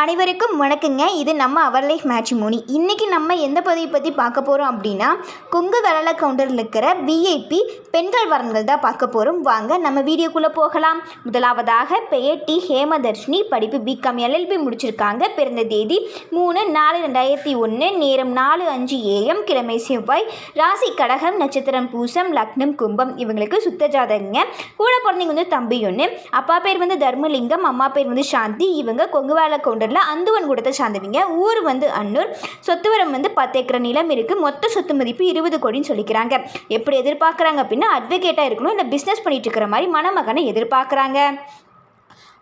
அனைவருக்கும் வணக்கங்க. இது நம்ம அவர் லைஃப் மேட்ரிமோனி இன்றைக்கி நம்ம எந்த பதவி பற்றி பார்க்க போகிறோம் அப்படின்னா கொங்கு வெள்ளல கவுண்டரில் இருக்கிற விஐபி பெண்கள் வரன்கள் தான் பார்க்க போகிறோம் வாங்க நம்ம வீடியோக்குள்ளே போகலாம். முதலாவதாக பெயர் டி ஹேமதர்ஷினி படிப்பு பிகாம் எல்எல்பி முடிச்சிருக்காங்க. பிறந்த தேதி மூணு நாலு ரெண்டாயிரத்தி ஒன்று நேரம் நாலு அஞ்சு ஏஎம் கிழமை செவ்வாய் ராசி கடகம் நட்சத்திரம் பூசம் லக்னம் கும்பம் இவங்களுக்கு சுத்த ஜாதகங்க. கூட பிறந்தவங்க வந்து தம்பி ஒன்று அப்பா பேர் வந்து தர்மலிங்கம் அம்மா பேர் வந்து சாந்தி. இவங்க கொங்குவால கவுண்டரில் அந்துவன் கூடத்தை சார்ந்தவங்க. ஊர் வந்து அன்னூர். சொத்துவரம் வந்து பத்து ஏக்கர் நிலம் இருக்குது மொத்த சொத்து மதிப்பு இருபது கோடின்னு சொல்லிக்கிறாங்க. எப்படி எதிர்பார்க்குறாங்க அப்படின்னா அட்வொகேட்டாக இருக்கணும். இல்லை பிஸ்னஸ் பண்ணிட்டு இருக்கிற மாதிரி மணமகனை எதிர்பார்க்குறாங்க.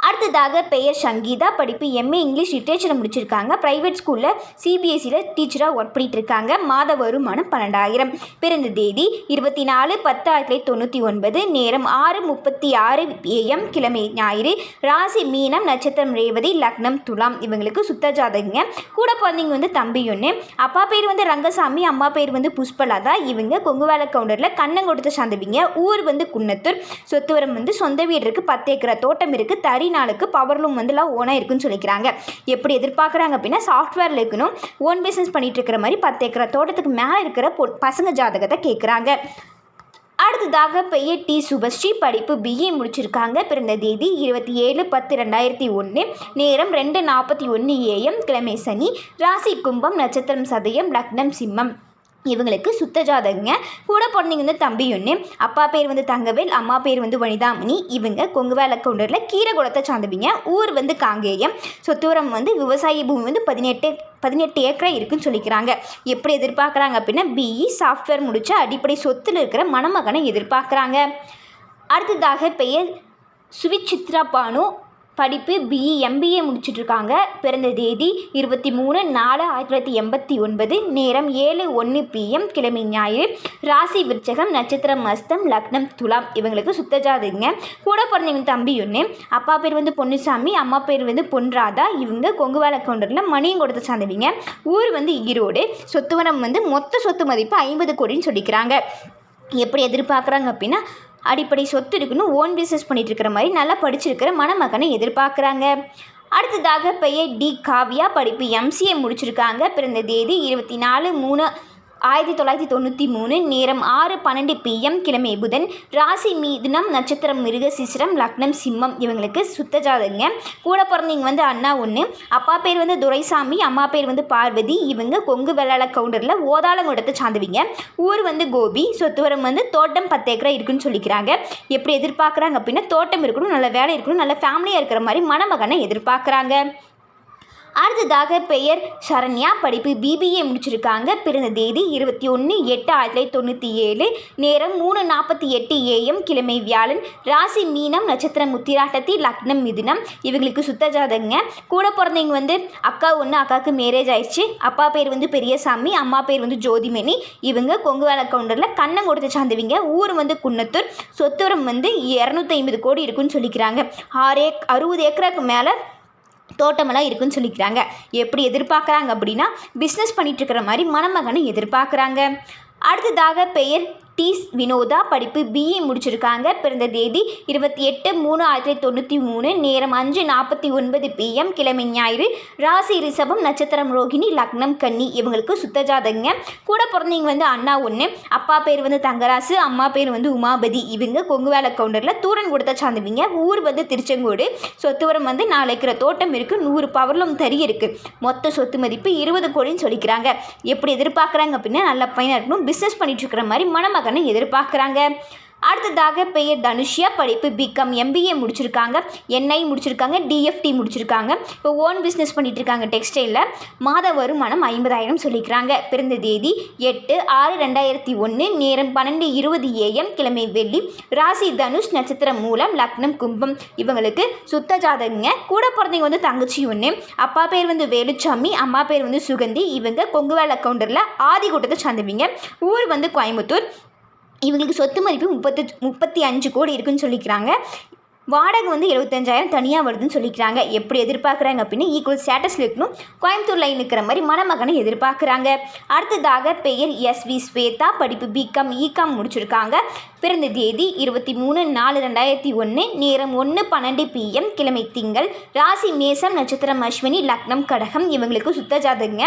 அடுத்ததாக பெயர் சங்கீதா. படிப்பு எம்ஏ இங்கிலீஷ் லிட்ரேச்சர் முடிச்சிருக்காங்க. ப்ரைவேட் ஸ்கூலில் சிபிஎஸ்சியில் டீச்சராக ஒர்க் பண்ணிட்டு இருக்காங்க மாத வருமானம் பன்னெண்டாயிரம். பிறந்த தேதி இருபத்தி நாலு பத்து ஆயிரத்தி தொள்ளாயிரத்தி தொண்ணூற்றி ஒன்பது. நேரம் ஆறு முப்பத்தி ஆறு ஏஎம் கிழமை ஞாயிறு. ராசி மீனம் நட்சத்திரம் ரேவதி லக்னம் துலாம். இவங்களுக்கு சுத்த ஜாதகங்க. கூட பிறந்தவங்க வந்து தம்பி ஒன்று அப்பா பேர் வந்து ரங்கசாமி அம்மா பேர் வந்து புஷ்பலாதா. இவங்க கொங்குவேல கவுண்டரில் கண்ணங்கொடுத்து சார்ந்தவிங்க. ஊர் வந்து குன்னத்தூர். சொத்துவரம் வந்து சொந்த வீடு இருக்குது பத்து ஏக்கரா தோட்டம் இருக்குது தறி நாளுக்கு பவர்லூம் வந்து எல்லாம் ஓனாக இருக்குன்னு சொல்லிக்கிறாங்க. எப்படி எதிர்பார்க்குறாங்க அப்படின்னா சாஃப்ட்வேரில் இருக்கணும் ஓன் பிஸ்னஸ் பண்ணிட்டு இருக்கிற மாதிரி பத்து ஏக்கர் தோட்டத்துக்கு மேலே இருக்கிற பொ பசங்க ஜாதகத்தை கேட்குறாங்க அடுத்ததாக பெயர் டி சுபஸ்ரீ படிப்பு பிஏ முடிச்சிருக்காங்க. பிறந்த தேதி இருபத்தி ஏழு பத்து ரெண்டாயிரத்தி ஒன்று நேரம் ரெண்டு நாற்பத்தி ஒன்று ஏஎம் கிழமை சனி. ராசி கும்பம் நட்சத்திரம் சதயம் லக்னம் சிம்மம். இவங்களுக்கு சுத்த ஜாதகங்க. கூட பிறந்தவங்க வந்து தம்பி ஒன்று அப்பா பேர் வந்து தங்கவேல் அம்மா பேர் வந்து வனிதாமணி. இவங்க கொங்குவேல கவுண்டரில் கீரகுளத்தை சார்ந்தவிங்க. ஊர் வந்து காங்கேயம். சொத்துவரம் வந்து விவசாய பூமி வந்து பதினெட்டு பதினெட்டு ஏக்கரா இருக்குன்னு சொல்லிக்கிறாங்க. எப்படி எதிர்பார்க்குறாங்க அப்படின்னா பிஇ சாஃப்ட்வேர் முடித்த அடிப்படை சொத்தில் இருக்கிற மணமகனை எதிர்பார்க்குறாங்க. அடுத்ததாக பெயர் சுவிச்சித்ரா பானு. படிப்பு பிஇ எம்பிஏ முடிச்சிட்ருக்காங்க பிறந்த தேதி இருபத்தி மூணு நாலு ஆயிரத்தி தொள்ளாயிரத்தி எண்பத்தி ஒன்பது நேரம் ஏழு ஒன்று பிஎம் கிழமை ஞாயிறு ராசி விருச்சகம் நட்சத்திரம் மஸ்தம் லக்னம் துலாம். இவங்களுக்கு சுத்தஜாதுங்க கூட பிறந்தவங்க தம்பி ஒன்று அப்பா பேர் வந்து பொன்னுசாமி அம்மா பேர் வந்து பொன்ராதா. இவங்க கொங்குவேல கவுண்டரில் மணியும் கொடுத்து சார்ந்தவங்க ஊர் வந்து ஈரோடு. சொத்துவனம் வந்து மொத்த சொத்து மதிப்பு ஐம்பது கோடின்னு சொல்லிக்கிறாங்க. எப்படி எதிர்பார்க்குறாங்க அப்படின்னா அடிப்படை சொத்து இருக்கணும் ஓன் பிஸ்னஸ் பண்ணிட்டு இருக்கிற மாதிரி நல்லா படிச்சிருக்கிற மணமகனை எதிர்பார்க்குறாங்க. அடுத்ததாக பெயர் டி. காவ்யா. படிப்பு எம்சிஏ முடிச்சிருக்காங்க. பிறந்த தேதி இருபத்தி நாலு மூணு ஆயிரத்தி தொள்ளாயிரத்தி தொண்ணூற்றி மூணு நேரம் ஆறு பன்னெண்டு பிஎம் கிழமை புதன் ராசி மீதினம் நட்சத்திரம் மிருக சிசிரம் லக்னம் சிம்மம் இவங்களுக்கு சுத்த ஜாதகங்க. கூட பிறந்தவங்க வந்து அண்ணா ஒன்று அப்பா பேர் வந்து துரைசாமி அம்மா பேர் வந்து பார்வதி இவங்க கொங்கு வெள்ளாள கவுண்டரில் ஓதாளங்குடத்தை சார்ந்தவிங்க ஊர் வந்து கோபி சொத்துவரம் வந்து தோட்டம் பத்து ஏக்கரா இருக்குன்னு சொல்லிக்கிறாங்க. எப்படி எதிர்பார்க்குறாங்க அப்படின்னா தோட்டம் இருக்கணும் நல்ல வேலை இருக்கணும் நல்ல ஃபேமிலியாக இருக்கிற மாதிரி மணமகனை எதிர்பார்க்குறாங்க. அடுத்ததாக பெயர் சரண்யா. படிப்பு பிபிஏ முடிச்சிருக்காங்க. பிறந்த தேதி இருபத்தி ஒன்று எட்டு ஆயிரத்தி தொள்ளாயிரத்தி தொண்ணூற்றி ஏழு. நேரம் மூணு நாற்பத்தி எட்டு ஏஎம் கிழமை வியாழன். ராசி மீனம் நட்சத்திரம் முத்திராட்டத்தி லக்னம் மிதுனம். இவங்களுக்கு சுத்த ஜாதகங்க கூட பிறந்தவங்க வந்து அக்கா ஒன்று அக்காவுக்கு மேரேஜ் ஆயிடுச்சு. அப்பா பேர் வந்து பெரியசாமி அம்மா பேர் வந்து ஜோதிமணி. இவங்க கொங்குவேல கவுண்டரில் கண்ணம் கொடுத்து சார்ந்தவங்க ஊர் வந்து குன்னத்தூர். சொத்துவரம் வந்து இரநூத்தி ஐம்பது கோடி இருக்குன்னு சொல்லிக்கிறாங்க. ஆறு ஏக் அறுபது ஏக்கராக்கு மேலே தோட்டமெல்லாம் இருக்குன்னு சொல்லிக்கிறாங்க. எப்படி எதிர்பார்க்குறாங்க அப்படின்னா பிஸ்னஸ் பண்ணிட்டு இருக்கிற மாதிரி மணமகனை எதிர்பார்க்குறாங்க. அடுத்ததாக பெயர் டி வினோதா படிப்பு பிஇ முடிச்சிருக்காங்க. பிறந்த தேதி இருபத்தி எட்டு மூணு ஆயிரத்தி தொள்ளாயிரத்தி தொண்ணூற்றி மூணு. நேரம் அஞ்சு நாற்பத்தி ஒன்பது பிஎம் கிழமை ஞாயிறு. ராசி ரிஷபம் நட்சத்திரம் ரோகிணி லக்னம் கன்னி. இவங்களுக்கு சுத்த ஜாதகங்க. கூட பிறந்தவங்க வந்து அண்ணா ஒன்று அப்பா பேர் வந்து தங்கராசு அம்மா பேர் வந்து உமாபதி. இவங்க கொங்கு வேலை கவுண்டரில் தூரன் கொடுத்த சார்ந்தவங்க ஊர் வந்து திருச்செங்கோடு. சொத்துவரம் வந்து நாலு தோட்டம் இருக்குது நூறு பவர்லும் தறி இருக்குது மொத்த சொத்து மதிப்பு இருபது கோடின்னு சொல்லிக்கிறாங்க. எப்படி எதிர்பார்க்குறாங்க அப்படின்னா நல்ல பையனாக இருக்கணும். பிஸ்னஸ் பண்ணிட்டு இருக்கிற மாதிரி மணமகனை எதிர்பார்க்குறாங்க. அடுத்ததாக பெயர் தனுஷ்யா படிப்பு பிகாம் எம்பிஏ முடிச்சிருக்காங்க. என்ஐ முடிச்சிருக்காங்க டிஎஃப்டி முடிச்சிருக்காங்க. இப்போ ஓன் பிஸ்னஸ் பண்ணிட்டு இருக்காங்க டெக்ஸ்டைலில் மாத வருமானம் ஐம்பதாயிரம் சொல்லிக்கிறாங்க. பிறந்த தேதி எட்டு ஆறு ரெண்டாயிரத்தி ஒன்று நேரம் பன்னெண்டு இருபது ஏஎம் கிழமை வெள்ளி. ராசி தனுஷ் நட்சத்திரம் மூலம் லக்னம் கும்பம். இவங்களுக்கு சுத்த ஜாதகங்க. கூட பிறந்தவங்க வந்து தங்கச்சி ஒன்று அப்பா பேர் வந்து வேலுச்சாமி அம்மா பேர் வந்து சுகந்தி. இவங்க கொங்குவேல கவுண்டரில் ஆதி கூட்டத்தை சார்ந்தவங்க. ஊர் வந்து கோயம்புத்தூர். இவங்களுக்கு சொத்து மதிப்பு முப்பத்து முப்பத்தி அஞ்சு கோடி இருக்குன்னு சொல்லிக்கிறாங்க. வாடகை வந்து எழுபத்தஞ்சாயிரம் தனியாக வருதுன்னு சொல்லிக்கிறாங்க. எப்படி எதிர்பார்க்குறாங்க அப்படின்னு ஈக்குவல் ஸ்டேட்டஸில் இருக்கணும். கோயம்புத்தூர் லைன் இருக்கிற மாதிரி மணமகனை எதிர்பார்க்குறாங்க. அடுத்ததாக பெயர் எஸ் வி ஸ்வேதா படிப்பு பிகாம் இகாம் முடிச்சிருக்காங்க. பிறந்த தேதி இருபத்தி மூணு நாலு ரெண்டாயிரத்தி ஒன்று நேரம் ஒன்று பன்னெண்டு பிஎம் கிழமை திங்கள் ராசி மேசம் நட்சத்திரம் அஸ்வினி லக்னம் கடகம் இவங்களுக்கு சுத்த ஜாதகங்க.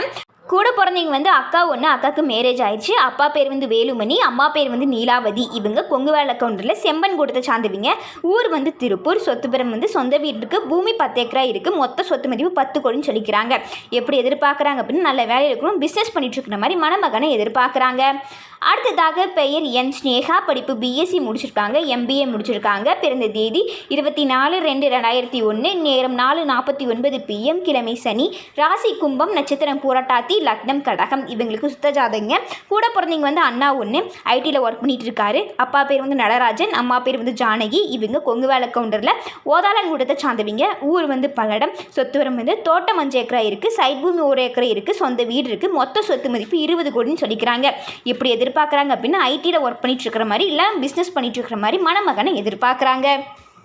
கூட பிறந்தவங்க வந்து அக்கா ஒன்று அக்காவுக்கு மேரேஜ் ஆயிடுச்சு. அப்பா பேர் வந்து வேலுமணி அம்மா பேர் வந்து நீலாவதி. இவங்க கொங்கு வேலை கவுண்டரில் செம்பன் கூட்டத்தை சார்ந்தவங்க. ஊர் வந்து திருப்பூர் சொத்துபுரம் வந்து சொந்த வீட்டுக்கு பூமி பத்து ஏக்கரா இருக்குது மொத்த சொத்து மதிப்பு பத்து கோடின்னு சொல்லிக்கிறாங்க. எப்படி எதிர்பார்க்குறாங்க அப்படின்னு நல்ல வேலையில் இருக்கணும் பிஸ்னஸ் பண்ணிட்டு இருக்கிற மாதிரி மணமகனை எதிர்பார்க்குறாங்க. அடுத்ததாக பெயர் என் ஸ்னேகா. படிப்பு பிஎஸ்சி முடிச்சிருக்காங்க. எம்பிஏ முடிச்சிருக்காங்க. பிறந்த தேதி இருபத்தி நாலு ரெண்டு ரெண்டாயிரத்தி ஒன்று நேரம் நாலு நாற்பத்தி ஒன்பது பிஎம் கிழமை சனி. ராசி கும்பம் நட்சத்திரம் பூரட்டாத்தி லக்னம் கடகம் இவங்களுக்கு சுத்த ஜாதகங்க கூட பிறந்தவங்க வந்து அண்ணா ஒன்று ஐடியில் ஒர்க் பண்ணிட்டு இருக்காரு அப்பா பேர் வந்து நடராஜன் அம்மா பேர் வந்து ஜானகி. இவங்க கொங்கு வேலை கவுண்டரில் ஓதாளன் கூட்டத்தை சார்ந்தவங்க. ஊர் வந்து பல்லடம் சொத்துவரம் வந்து தோட்டம் அஞ்சு ஏக்கரா இருக்குது சைட் பூமி ஒரு ஏக்கர் இருக்குது சொந்த வீடு இருக்குது மொத்த சொத்து மதிப்பு இருபது கோடின்னு சொல்லிக்கிறாங்க. இப்படி எதிர்பார்க்குறாங்க அப்படின்னா ஐடியில் ஒர்க் பண்ணிட்டு இருக்கிற மாதிரி இல்லை பிஸ்னஸ் பண்ணிட்டு இருக்கிற மாதிரி மணமகனை எதிர்பார்க்குறாங்க.